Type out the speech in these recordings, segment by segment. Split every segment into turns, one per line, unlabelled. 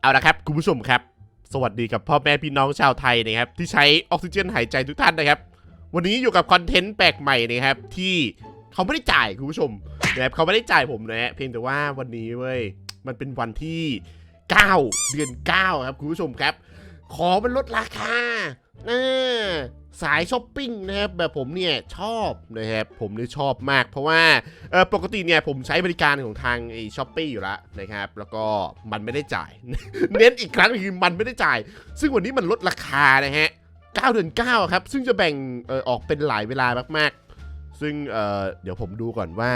เอาละครับ คุณผู้ชมครับ สวัสดีกับพ่อแม่พี่น้องชาวไทยนะครับ ที่ใช้ออกซิเจนหายใจทุกท่านนะครับ วันนี้อยู่กับคอนเทนต์แปลกใหม่นะครับ ที่เขาไม่ได้จ่ายคุณผู้ชมนะครับเขาไม่ได้จ่ายผมนะฮะเพียงแต่ว่าวันนี้เว้ยมันเป็นวันที่ 9 เดือน 9 ครับคุณผู้ชมครับ ขอมันลดราคาเออ สายช้อปปิ้งนะครับแบบผมเนี่ยชอบนะครับผมเนี่ยชอบมาก เพราะว่าปกติเนี่ยผมใช้บริการของทางไอ้ช้อปปี้อยู่แล้วนะครับ แล้วก็มันไม่ได้จ่าย เน้นอีกครั้งคือมันไม่ได้จ่าย ซึ่งวันนี้มันลดราคานะฮะ9เดือน9ครับ ซึ่งจะแบ่งอออกเป็นหลายเวลามากๆ ซึ่งเเดี๋ยวผมดูก่อนว่า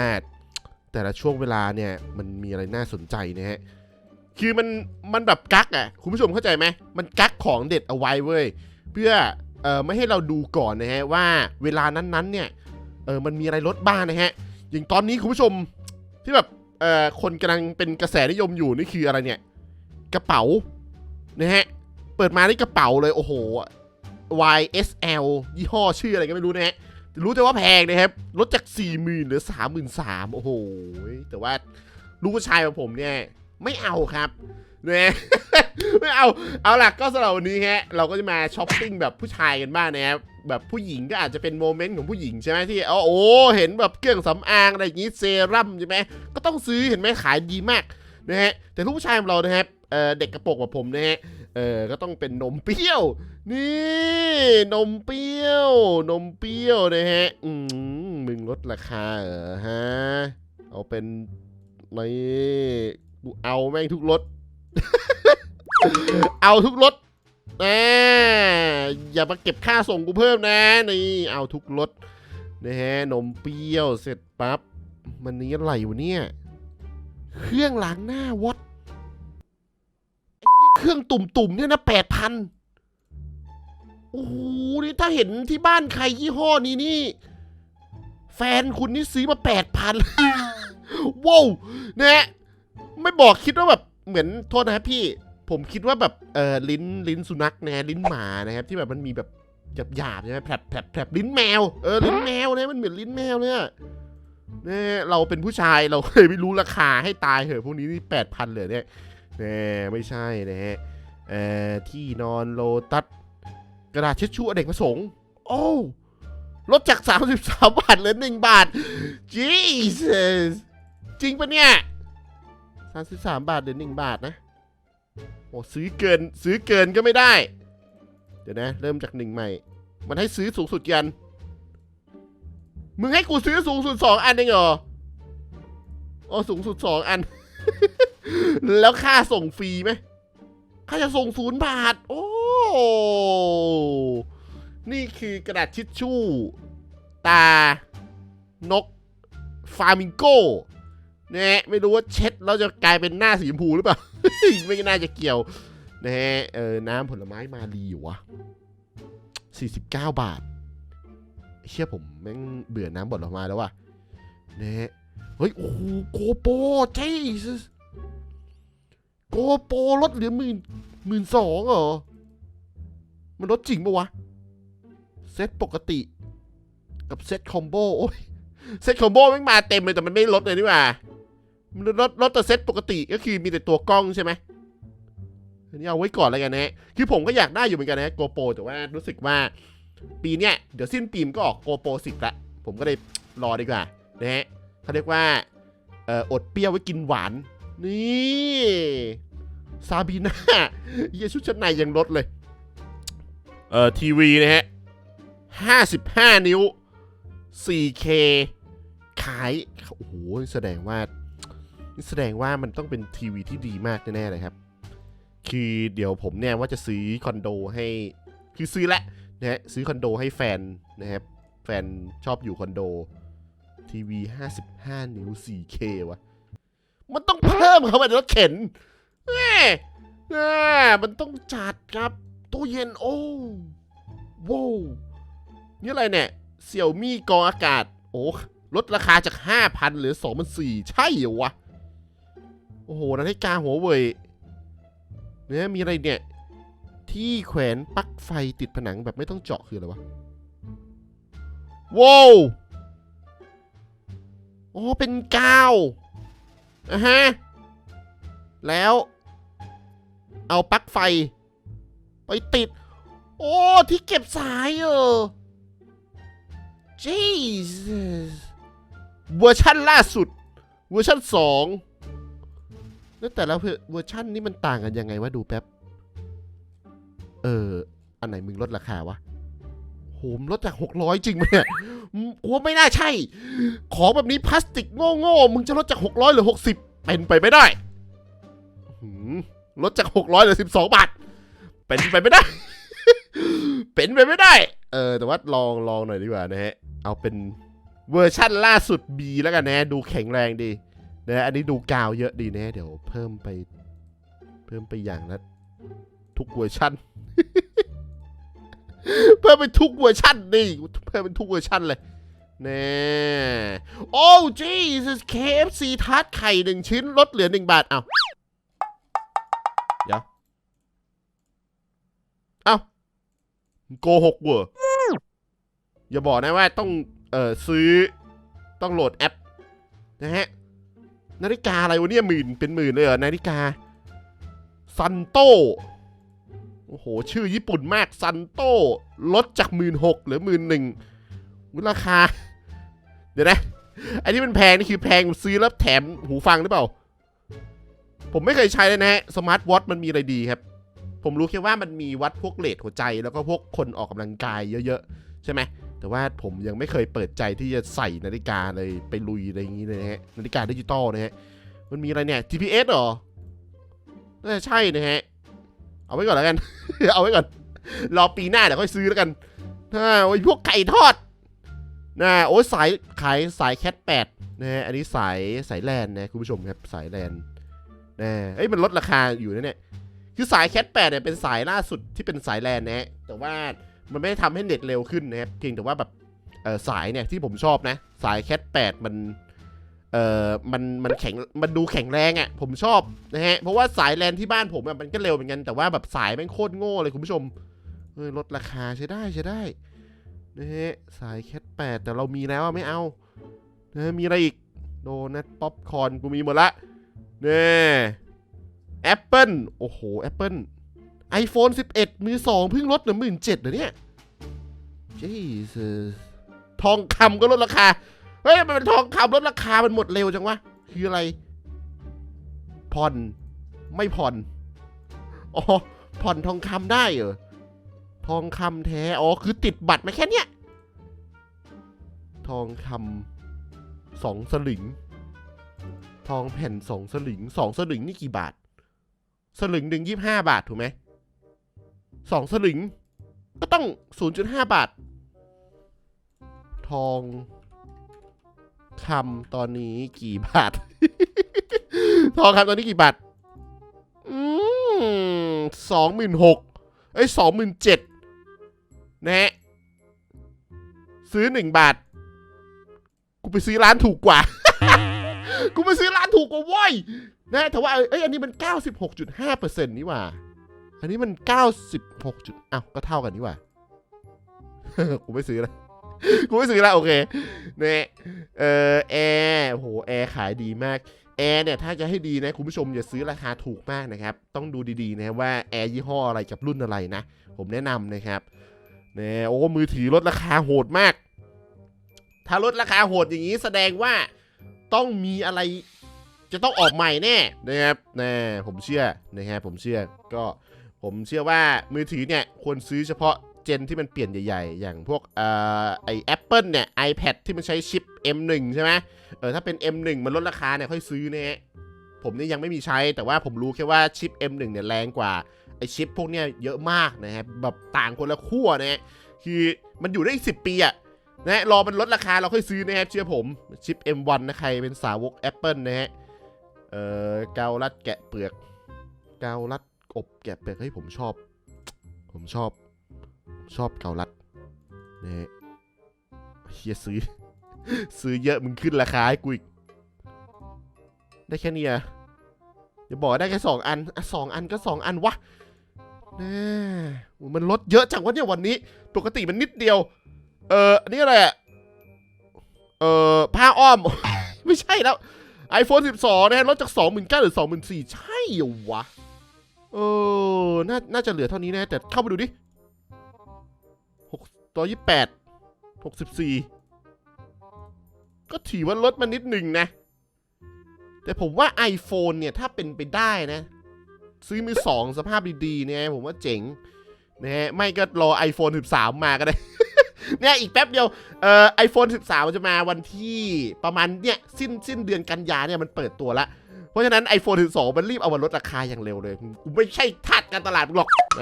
แต่ละช่วงเวลาเนี่ยมันมีอะไรน่าสนใจนะฮะคือมันมันแบบกักอะคุณผู้ชมเข้าใจไหมมันกักของเด็ดเอาไว้เว้ยเพื่อ เออไม่ให้เราดูก่อนนะฮะว่าเวลานั้นๆเนี่ยเออมันมีอะไรลดบ้างนะฮะ อย่างตอนนี้คุณผู้ชมที่แบบเออคนกำลังเป็นกระแสนิยมอยู่นี่คืออะไรเนี่ย กระเป๋านะฮะเปิดมาได้กระเป๋าเลยโอ้โห YSL ยี่ห้อชื่ออะไรก็ไม่รู้นะฮะรู้แต่ว่าแพงนะครับลดจาก 4 0,000เหลือ 33,000โอ้โห แต่ว่าลูกผู้ชายของผมเนี่ย ไม่เอาครับเนี่ย ไม่เอา เอาล่ะก็สำหรับวันนี้ฮะเราก็จะมาช้อปปิ้งแบบผู้ชายกันบ้างนะครับแบบผู้หญิงก็อาจจะเป็นโมเมนต์ของผู้หญิงใช่ไหมที่เอโอ้เห็นแบบเครื่องสำอางอะไรอย่างงี้เซรั่มใช่ไหมก็ต้องซื้อเห็นไหมขายดีมากนะฮะแต่ลูกผู้ชายของเรานะครับเเด็กกระโปรงแบบผมนะฮะเออก็ต้องเป็นนมเปรี้ยว นี่ นมเปรี้ยว นมเปรี้ยวนะฮะอืมมึงลดราคาเหรอฮะเอาเป็นนี่กูเอาแม่งทุกรถ เอาทุกรถนะอย่ามาเก็บค่าส่งกูเพิ่มนะนี่เอาทุกรถนะฮะนมเปรี้ยวเสร็จปั๊บมันนี้อะไรวะเนี่ยเครื่องล้างหน้าวัดเครื่องตุ่มๆเนี่ยนะแปดพันโอ้โหนี่ถ้าเห็นที่บ้านใครยี่ห้อนี้นี่ แฟนคุณนี่ซื้อมาแปดพันว้าวนะไม่บอกคิดว่าแบบเหมือนโทษนะครับพี่ ผมคิดว่าแบบเออลิ้นลิ้นสุนัขนะลิ้นหมานะครับ ที่แบบมันมีแบบหยาบหยาบใช่ไหมแผลบแผลบแผลบลิ้นแมวเออลิ้นแมวเนี่ยมันเหมือนลิ้นแมวเนี่ยเนี่ยเราเป็นผู้ชายเราเคยไม่รู้ราคาให้ตายเหอะพวกนี้นี่แปดพันเลยเนี่ยแน่ไม่ใช่นะฮะเอ่อที่นอนโลตัสกระดาษเช็ดชู่อเด็กประสงค์ โอ้ลดจาก 33 บาทเหลือ 1 บาท Jesus จริงปะเนี่ย 33 บาทเหลือ 1 บาทนะ โอ้ซื้อเกินซื้อเกินก็ไม่ได้ เดี๋ยวนะ เริ่มจากหนึ่งใหม่ มันให้ซื้อสูงสุดยัน มึงให้กูซื้อสูงสุด2อันเองเหรออ๋อสูงสุด2อัน แล้วค่าส่งฟรีไหมค่าจะส่งศูนย์บาท โอ้ นี่คือกระดาษทิชชู่ ตา นก ฟามิงโก เนี่ยไม่รู้ว่าเช็ดแล้วจะกลายเป็นหน้าสีชมพูหรือเปล่า ไม่น่าจะเกี่ยวนะฮะเออน้ำผลไม้มาดีอยู่วะ49 บาทเชื่อผมแม่งเบื่อน้ำผลไม้แล้วว่ะนะฮะเฮ้ยโอ้โหโกโปเจสโกโปลดเหลือหมื่นหมื่นสองเหรอ มันลดจริงปะวะ เซตปกติ กับเซตคอมโบโอ้ยเซตคอมโบแม่งมาเต็มเลยแต่มันไม่ลดเลยนี่หว่า มันลดลดแต่เซตปกติก็คือมีแต่ตัวกล้องใช่ไหมอันนี้เอาไว้ก่อนแล้วกันนะฮะคือผมก็อยากได้อยู่เหมือนกันนะโกโปแต่ว่ารู้สึกว่า ปีเนี้ยเดี๋ยวสิ้นปีมนก็ออกโกโปสิบละผมก็เลยรอดีกว่านะฮะเขาเรียกว่าเอ่ออดเปรี้ยวไว้กินหวาน นี่ซาบีนาเยชุดชั้นในยังลดเลย เอ่อทีวีนะฮะ55นิ้ว 4K ขาย โอ้โห แสดงว่า นี่แสดงว่ามันต้องเป็นทีวีที่ดีมากแน่ๆเลยครับ คือเดี๋ยวผมเนี่ยว่าจะซื้อคอนโดให้ คือซื้อแล้วนะฮะซื้อคอนโดให้แฟนนะครับ แฟนชอบอยู่คอนโดทีวี 55 นิ้ว 4K วะ มันต้องเพิ่มเข้ามาในรถเข็นแม่แม่มันต้องจัดครับตู้เย็นโอ้ว้าวนี่อะไรเนี่ยเสี่ยวมี่กรองอากาศ โอ้ลดราคาจาก 5,000เหลือ 2,400ใช่เหรอวะ โอ้โหนาฬิกาหัวเว่ยเนี่ยมีอะไรเนี่ย ที่แขวนปลั๊กไฟติดผนังแบบไม่ต้องเจาะคืออะไรวะว้าวโอ้เป็นกาวอะฮะ แล้ว เอาปลั๊กไฟ ไปติด โอ้ ที่เก็บสายเออ Jesus เวอร์ชั่นล่าสุด เวอร์ชั่นสอง แล้วแต่ละเวอร์ชันนี่มันต่างกันยังไงวะดูแป๊บ เออ อันไหนมึงลดราคาวะโหมลดจาก 600 จริงไหมเนี่ยกูว่าไม่น่าใช่ ของแบบนี้พลาสติกโง่ๆ มึงจะลดจาก 600 หรือ 60 เป็นไปไม่ได้ ลดจาก 600เหลือ 12 บาท เป็นไปไม่ได้ เป็นไปไม่ได้ เออ แต่ว่าลองลองหน่อยดีกว่านะฮะ เอาเป็นเวอร์ชั่นล่าสุด B แล้วกันนะ ดูแข็งแรงดี นะอันนี้ดูกาวเยอะดีนะเดี๋ยวเพิ่มไปเพิ่มไปอย่างละทุกเวอร์ชันเพิ่มเป็นทุกเวอร์ชันนี่เพิ่มเป็นทุกเวอร์ชันเลยแน่โอ้ Jesus KFC ทาร์ตไข่หนึ่งชิ้นลดเหลือหนึ่งบาท เอาเดี๋ยวเอาโกหกเวอร์อย่าบอกนะว่าต้อง เอ่อ ซื้อต้องโหลดแอป นะฮะ นาฬิกาอะไรวะเนี่ยหมื่นเป็นหมื่นเลยเหรอนาฬิกาซันโตโอ้โห ชื่อญี่ปุ่นมากซันโตลดจากหมื่นหกหลือหมื่นหนึ่งราคา เดี๋ยวนะไอ้ที่มันแพงนี่คือแพงซื้อแล้วแถมหูฟังหรือเปล่า ผมไม่เคยใช้เลยนะฮะสมาร์ทวอทมันมีอะไรดีครับ ผมรู้แค่ว่ามันมีวัดพวกเลทหัวใจแล้วก็พวกคนออกกำลังกายเยอะ ๆ ใช่ไหม แต่ว่าผมยังไม่เคยเปิดใจที่จะใส่นาฬิกาเลยไปลุยอะไรอย่างนี้เลยนะฮะนาฬิกาดิจิตอลนะฮะมันมีอะไรเนี่ย GPS เหรอน่าจะใช่นะฮะเอาไว้ก่อนแล้วกัน เอาไว้ก่อนรอปีหน้าเดี๋ยวค่อยซื้อแล้วกันถ้าโอ้ยพวกไก่ทอดนะโอ้ยสายขายสายแคทแปดนะฮะอันนี้สายสายแลนนะคุณผู้ชมครับสายแลนนะเอ้ยมันลดราคาอยู่นะเนี่ยคือสายแคทแปดเนี่ยเป็นสายล่าสุดที่เป็นสายแลนนะฮะแต่ว่า มันไม่ได้ทำให้เน็ตเร็วขึ้นนะครับเพียงแต่ว่าแบบสายเนี่ยที่ผมชอบนะ สายแคทแปดมันเออมันมันแข็งมันดูแข็งแรงอะ่ะ ผมชอบนะฮะเพราะว่าสายแลนที่บ้านผมอะมันก็เร็วเหมือนกันแต่ว่าแบบสายแม่งโคตรโง่เลยคุณผู้ชมเออลดราคาใช้ได้ใช้ได้นะฮะสายแคทแปดแต่เรามีแล้วไม่เอานะมีอะไรอีกโดนัทป๊อปคอนกูมีหมดละเนี่ยแอปเปิลโอ้โหแอปเปิล iPhone 11 มือสองเพิ่งลดเหลือหมื่นเจ็ดเหรอเนี่ย Jesus ทองคำก็ลดราคา เฮ้ย มันเป็นทองคำลดราคา มันหมดเร็วจังวะ คืออะไร ผ่อน ไม่ผ่อน อ๋อ ผ่อนทองคำได้เหรอ ทองคำแท้ อ๋อ คือติดบัตรมาแค่เนี้ย ทองคำสองสลึง ทองแผ่นสองสลึงสองสลึงนี่กี่บาท สลึงหนึ่งยี่บห้าบาท ถูกไหม สองสลึง ก็ต้อง 0.5 บาท ทองคำตอนนี้กี่บาท ทองคำตอนนี้กี่บาท อืมสองหมื่นหกเอ้ยสองหมื่นเจ็ดนะฮะ ซื้อหนึ่งบาท กูไปซื้อร้านถูกกว่า กูไปซื้อร้านถูกกว่าว้ยนะแต่ว่า เอ้ย อันนี้มัน 96.5%นี่หว่า อันนี้มัน 96จุดอ้าวก็เท่ากันนี่หว่า กูไม่ซื้อล้วกูไม่ซื้อล้วโอเคเนี่ยเออแอร์โหแอร์ขายดีมากแอร์เนี่ยถ้าจะให้ดีนะคุณผู้ชมอย่าซื้อราคาถูกมากนะครับ ต้องดูดีๆนะว่าแอร์ยี่ห้ออะไรกับรุ่นอะไรนะ ผมแนะนำนะครับเนี่ยโอ้มือถือลดราคาโหดมาก ถ้าลดราคาโหดอย่างนี้แสดงว่าต้องมีอะไรจะต้องออกใหม่แน่นะครับแน่ผมเชื่อนะครับผมเชื่อก็ ผมเชื่อว่ามือถือเนี่ยควรซื้อเฉพาะเจนที่มันเปลี่ยนใหญ่ๆ อย่างพวกเอ่อไอแอปเปิลเนี่ย iPad ที่มันใช้ชิป M1 ใช่ไหมเออถ้าเป็น M1 มันลดราคาเนี่ยค่อยซื้อนะฮะผมนี่ยังไม่มีใช้แต่ว่าผมรู้แค่ว่าชิป M1 เนี่ยแรงกว่าไอชิปพวกเนี้ยเยอะมากนะครับแบบต่างคนละขั้วนะฮะคือมันอยู่ได้อีกสิปีอะนะรอมันลดราคาเราค่อยซื้อนะครับเชื่อผมชิป M1 นะใครเป็นสาวก Apple นะฮะเออเกาลัดแกะเปลือก เกาลัด อบแกะเปลือกเฮ้ยผมชอบ ผมชอบชอบเกาลัดเนี่ยเฮียซื้อ ซื้อเยอะมึงขึ้นราคาให้กูอีก ได้แค่นี้อะอย่าบอกได้แค่สองอันอะสองอันก็สองอันวะแน่มันลดเยอะจังวะเนี่ยวันนี้ ปกติมันนิดเดียว เอออันนี้อะไรอะเออผ้าอ้อม ไม่ใช่แล้ว iPhone 12 นะฮะลดจาก 29หรือ 24,000ใช่เหรอวะ เออน่าน่าจะเหลือเท่านี้นะ แต่เข้าไปดูดิหกร้อยยี่แปดหกสิบสี่ก็ถือว่าลดมานิดหนึ่งนะ แต่ผมว่า iPhone เนี่ย ถ้าเป็นไปได้นะ ซื้อมือสองสภาพดีๆเนี่ยผมว่าเจ๋งนะฮะไม่ก็รอ iPhone 13 มาก็ได้ เนี่ย อีกแป๊บเดียวเอ่อไอโฟน13 จะมาวันที่ประมาณเนี่ย สิ้นสิ้นเดือนกันยาเนี่ยมันเปิดตัวละ ราะฉะนั้น iPhone 12 มันรีบเอามาลดราคาอย่างเร็วเลยกูไม่ใช่ทัดการตลาดหรอกแหม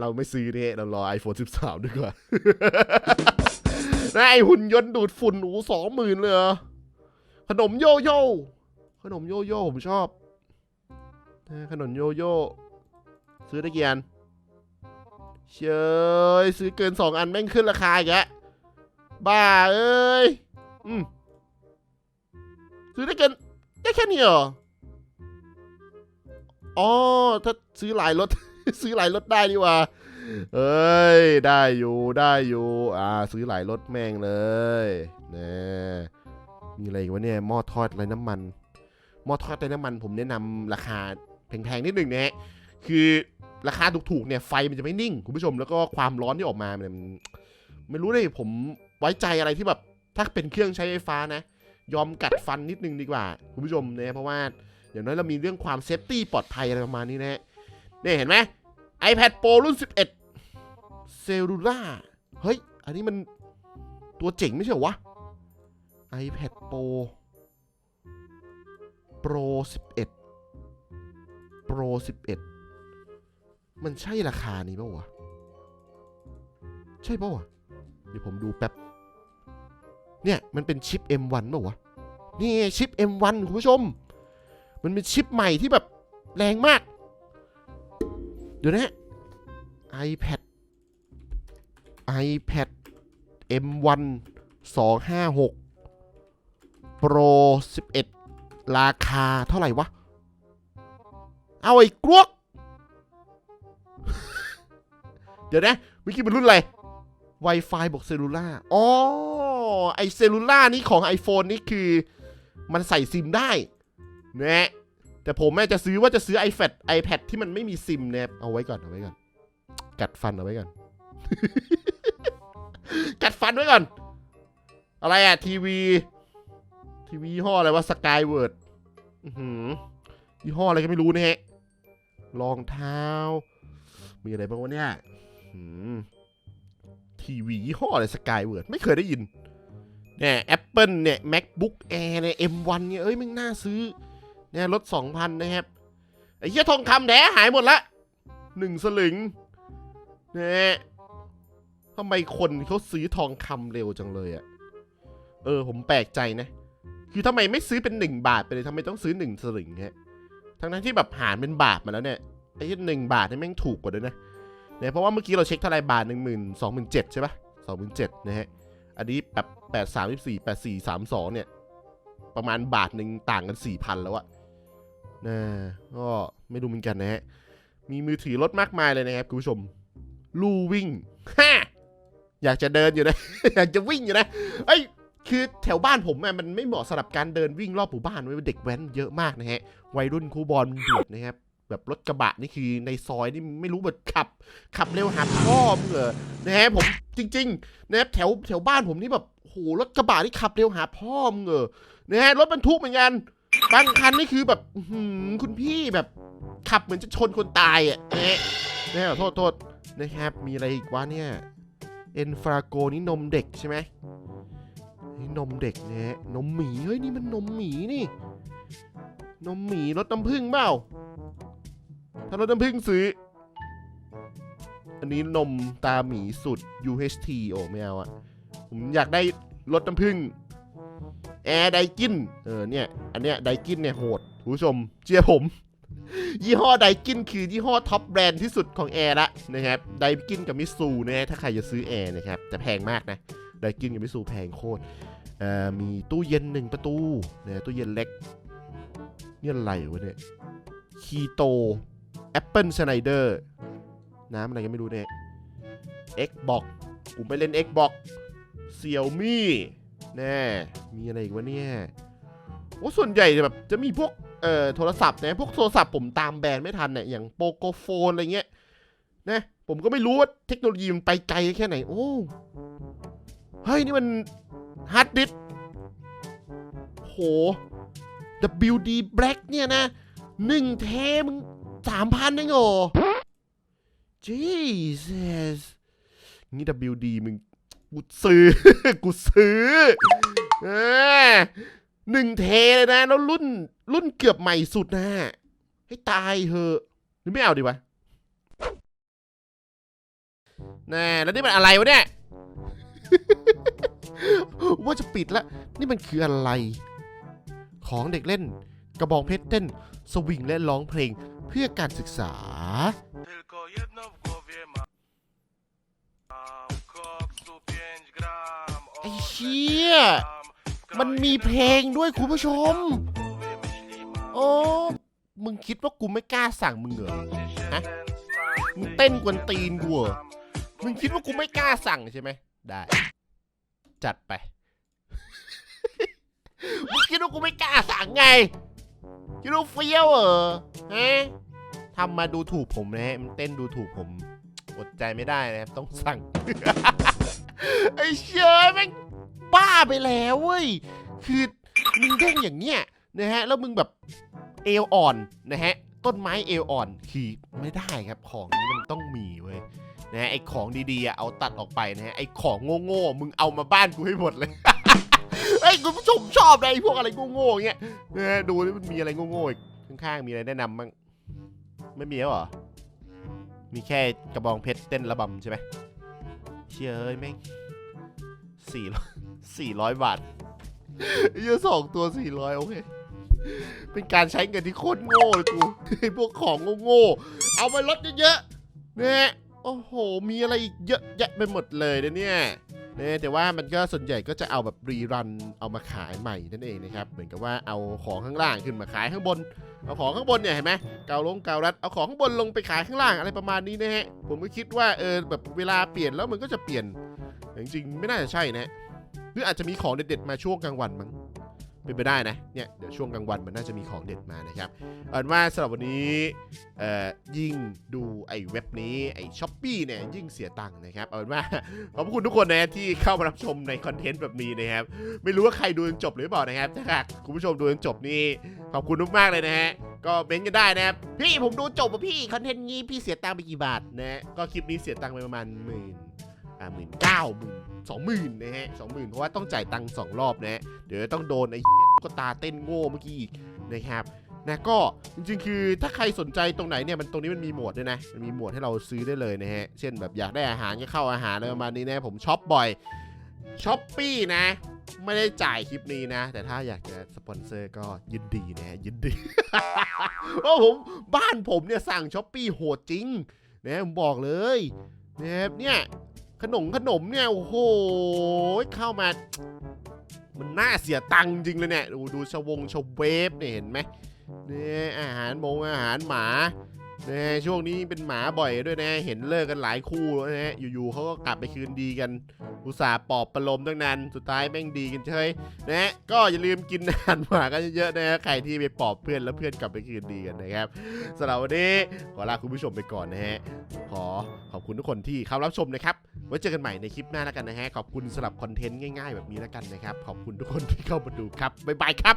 เราไม่ซื้อเนี่ยเรารอ iPhone 13 ดีกว่านะไอหุ่นยนต์ดูดฝุ่นหูสองหมื่นเลยขนมโยโย่ขนมโยโย่ผมชอบขนมโยโย่ซื้อได้กี่อันเชยซื้อเกินสองอันแม่งขึ้นราคาอีกแล้วบ้าเอ้ยอืมซื้อได้เกิน ได้แค่นี้เหรอ อ๋อ ถ้าซื้อหลายรถ ซื้อหลายรถได้ดีว่าเอ้ย ได้อยู่ได้อยู่ อ่า ซื้อหลายรถแม่งเลยนะมีอะไรอีกวะเนี่ยหม้อทอดไร้น้ำมันหม้อทอดไร้น้ำมัน ผมแนะนำราคาแพงๆนิดหนึ่งนะฮะคือราคาถูกๆเนี่ยไฟมันจะไม่นิ่ง คุณผู้ชมแล้วก็ความร้อนที่ออกมาเนี่ยมันไม่รู้เลยผมไว้ใจอะไรที่แบบถ้าเป็นเครื่องใช้ไฟฟ้านะ ยอมกัดฟันนิดนึงดีกว่าคุณผู้ชมนะเพราะว่าอย่างน้อยเรามีเรื่องความเซฟตี้ปลอดภัยอะไรประมาณนี้นะฮะเนี่ยเห็นไหม iPad Pro รุ่น 11 เซลลูล่าเฮ้ย อันนี้มันตัวเจ๋งไม่ใช่เหรอวะ iPad Pro Pro 11 Pro 11 มันใช่ราคานี้ป่าวะ ใช่ป่าวะ เดี๋ยวผมดูแป๊บ เนี่ยมันเป็นชิป M1 ป่าวะนี่ชิป M1 คุณผู้ชม มันเป็นชิปใหม่ที่แบบแรงมาก เดี๋ยวนะ iPad iPad M1 256 Pro 11 ราคาเท่าไหร่วะ เอาไอ้กรวก เดี๋ยวนะเมื่อกี้เป็นรุ่นอะไร Wi-Fi บวกเซลลูล่า อ๋อ ไอเซลลูล่านี้ของ iPhone นี่คือ มันใส่ซิมได้นะแต่ผมแม่จะซื้อว่าจะซื้อ iPad iPad ที่มันไม่มีซิมเนี่ยเอาไว้ก่อนเอาไว้ก่อนกัดฟันเอาไว้ก่อน กัดฟันไว้ก่อน อะไรอะทีวี ทีวียี่ห้ออะไรวะสกายเวิร์ดยี่ห้ออะไรก็ไม่รู้นะฮะรองเท้า มีอะไรบ้างวะเนี่ยอื้อหือทีวียี่ห้ออะไรสกายเวิร์ดไม่เคยได้ยิน เนี่ยแอปเปิลเนี่ย macbook air เนี่ย m1 เนี่ย เอ้ยมึงน่าซื้อเนี่ยลด2,000 นะครับไอ้เหี้ยทองคำแท้หายหมดละหนึ่งสลึงเนี่ยทำไมคนเขาซื้อทองคำเร็วจังเลยอะเออ ผมแปลกใจนะ คือทำไมไม่ซื้อเป็นหนึ่งบาทไปเลยทำไมต้องซื้อหนึ่งสลึงฮะทั้งนั้นที่แบบหารเป็นบาทมาแล้วเนี่ยไอ้ที่หนึ่งบาทนี่แม่งถูกกว่าด้วยนะเนี่ยเพราะว่าเมื่อกี้เราเช็คเท่าไหรบาทหนึ่งหมื่นสองหมื่นเจ็ดใช่ปะสองหมื่นเจ็ดนะฮะ อันนี้แบบแปดสามสี่แปดสี่สามสองเนี่ย ประมาณบาทหนึ่งต่างกันสี่พันแล้วอะนะก็ไม่รู้เหมือนกันนะฮะ มีมือถือรถมากมายเลยนะครับคุณผู้ชม ลู่วิ่งฮ่าอยากจะเดินอยู่นะ อยากจะวิ่งอยู่นะเอ้คือแถวบ้านผมอะมันไม่เหมาะสำหรับการเดินวิ่งรอบหมู่บ้านเว้ยเด็กแว้นเยอะมากนะฮะ วัยรุ่นคูบอลดุดนะครับ แบบรถกระบะนี่คือในซอยนี่ไม่รู้แบบขับ ขับเร็วหาพ่อมึงเหรอนะฮะผมจริงๆนะครับแถวแถวบ้านผมนี่แบบโหรถกระบะนี่ขับเร็วหาพ่อมึงเหรอนะฮะรถบรรทุกเหมือนกันบางคันนี่คือแบบหืคุณพี่แบบขับเหมือนจะชนคนตายอะนะฮะนะฮะโทษโทษนะครับ มีอะไรอีกวะเนี่ยเอ็นฟราโกนี่นมเด็กใช่ไหมนี่นมเด็กนะฮะนมหมีเฮ้ยนี่มันนมหมีนี่ นมหมีรสน้ำผึ้งเปล่า ถ้ารสน้ำผึ้งซื้ออันนี้นมตาหมีสุด UHT โอ้ไม่เอาอะผมอยากได้รสน้ำผึ้งแอร์ไดกิน เออเนี่ย อันเนี้ยไดกินเนี่ยโหดผู้ชม เชื่อผม ยี่ห้อไดกินคือยี่ห้อท็อปแบรนด์ที่สุดของแอร์ละนะครับไดกินกับมิซูนะฮะถ้าใครจะซื้อแอร์นะครับจะแพงมากนะไดกินกับมิซูแพงโคตรเอ่อมีตู้เย็นหนึ่งประตูเนี่ยตู้เย็นเล็ก เนี่ยอะไรวะเนี่ยคีโต แอปเปิลสไนเดอร์น้ำอะไรก็ไม่รู้เนี่ย Xbox กูไปเล่น Xbox Xiaomi แน่ มีอะไรอีกวะเนี่ยโอ้ส่วนใหญ่แบบจะมีพวกเอ่อโทรศัพท์นะพวกโทรศัพท์ผมตามแบรนด์ไม่ทันเนี่ยอย่างโปโกโฟนอะไรเงี้ยนะผมก็ไม่รู้ว่าเทคโนโลยีมันไปไกลแค่ไหน โอ้เฮ้ย นี่มันฮาร์ดดิสก์โห WD Black เนี่ยนะหนึ่งเทมึง สามพันเองเหรอ Jesus นี่ WD มึง กูซื้อ กูซื้ออหนึ่งเทเลยนะ แล้วรุ่น รุ่นเกือบใหม่สุดนะให้ตายเหอะหรือไม่เอาดีวะแน่แล้วนี่มันอะไรวะเนี่ย ว่าจะปิดแล้วนี่มันคืออะไร ของเด็กเล่น กระบองเพชรเต้น สวิงและร้องเพลงเพื่อการศึกษา ไอ้เชี่ยมันมีเพลงด้วยคุณผู้ชม โอ้ มึงคิดว่ากูไม่กล้าสั่งมึงเหรอฮะมึงเต้นกวนตีนกูเหรอมึงคิดว่ากูไม่กล้าสั่งใช่ไหม ได้ จัดไป มึงคิดว่ากูไม่กล้าสั่งไง คิดว่าเฟี้ยวเหรอฮะทำมาดูถูกผมนะฮะมันเต้นดูถูกผมอดใจไม่ได้นะครับ ต้องสั่ง ไอ้เชยแม่งบ้าไปแล้วเว้ย คือมึงเด้งอย่างเนี้ยนะฮะ แล้วมึงแบบเอวอ่อนนะฮะ ต้นไม้เอวอ่อนคือไม่ได้ครับ ของนี้มันต้องมีเว้ยนะฮะไอ้ของดีๆเอาตัดออกไปนะฮะ ไอ้ของโง่ๆมึงเอามาบ้านกูให้หมดเลย ไอ้ยคุณผู้ชมชอบไอ้พวกอะไรโง่ๆเงี้ยนะฮะดูนี่มันมีอะไรโง่ๆอีกข้างๆมีอะไรแนะนำบ้างไม่มีแล้วเหรอมีแค่กระบองเพชรเต้นระบำใช่ไหมเชื่อเอ้ยแม่งสี่ร้อยสี่ร้อยบาทเยอะสองตัวสี่ร้อยโอเคเป็นการใช้เงินที่โคตรโง่เลยกูไอ้พวกของโง่ๆเอาไปลดเยอะๆเนี่ยโอ้โห มีอะไรอีกเยอะแยะไปหมดเลยนะเนี่ย นี่ยแต่ว่ามันก็ส่วนใหญ่ก็จะเอาแบบรีรันเอามาขายใหม่นั่นเองนะครับ เหมือนกับว่าเอาของข้างล่างขึ้นมาขายข้างบน เอาของข้างบนเนี่ยเห็นไหมเกาลงเการัด เอาของข้างบนลงไปขายข้างล่างอะไรประมาณนี้นะฮะ ผมก็คิดว่าเออแบบเวลาเปลี่ยนแล้วมันก็จะเปลี่ยน จริงๆไม่น่าจะใช่นะหรืออาจจะมีของเด็ดๆมาช่วงกลางวันมั้ง เป็นไปได้นะเนี่ยเดี๋ยวช่วงกลางวันมันน่าจะมีของเด็ดมานะครับเอาเป็นว่าสำหรับวันนี้เอ่อยิ่งดูไอ้เว็บนี้ไอ้ช้อปปี้เนี่ยยิ่งเสียตังค์นะครับเอาเป็นว่าขอบคุณทุกคนนะที่เข้ามารับชมในคอนเทนต์แบบนี้นะครับ ไม่รู้ว่าใครดูจนจบหรือเปล่านะครับถ้าหากคุณผู้ชมดูจนจบนี่ขอบคุณมากๆเลยนะฮะก็เม้นกันได้นะครับพี่ผมดูจบอะพี่คอนเทนต์งี้พี่เสียตังค์ไปกี่บาทนะก็คลิปนี้เสียตังค์ไปประมาณหมื่น อ่าหมื่นเก้าหมื่นสองหมื่นนะฮะสองหมื่นเพราะว่าต้องจ่ายตังค์สองรอบนะฮะเดี๋ยวต้องโดนไอ้เหี้ยตุ๊กตาเต้นโง่เมื่อกี้อีกนะครับนะก็จริงๆ คือถ้าใครสนใจตรงไหนเนี่ยมันตรงนี้มันมีหมวดด้วยนะมันมีหมวดให้เราซื้อได้เลยนะฮะเช่นแบบอยากได้อาหารก็เข้าอาหารอะไรประมาณนี้นะผมช็อปบ่อยช้อปปี้นะ ไม่ได้จ่ายคลิปนี้นะ แต่ถ้าอยากจะสปอนเซอร์ก็ยินดีนะยินดีเพราะผมบ้านผมเนี่ยสั่งช้อปปี้โหดจริงนะผมบอกเลยนะครับเนี่ย ขนมขนมเนี่ยโอ้โหเข้ามา มันน่าเสียตังค์จริงเลยเนี่ย ดูดูชวงชวเวฟเนี่ยเห็นไหมเนี่ยอาหารมงอาหารหมา นี่ยช่วงนี้เป็นหมาบ่อยด้วยนะ เห็นเลิกกันหลายคู่แล้วนะอยู่ๆเขาก็กลับไปคืนดีกัน อุตส่าห์ปอบประโลมตั้งนานสุดท้ายแม่งดีกันเฉยนะฮะก็อย่าลืมกินอาหารหมากันเยอะๆนะฮะใครที่ไปปอบเพื่อนแล้วเพื่อนกลับไปคืนดีกันนะครับสำหรับวันนี้ขอลาคุณผู้ชมไปก่อนนะฮะขอขอบคุณทุกคนที่เข้ารับชมนะครับไว้เจอกันใหม่ในคลิปหน้าแล้วกันนะฮะขอบคุณสำหรับคอนเทนต์ง่ายๆ แบบนี้แล้วกันนะครับขอบคุณทุกคนที่เข้ามาดูครับบ๊ายบายครับ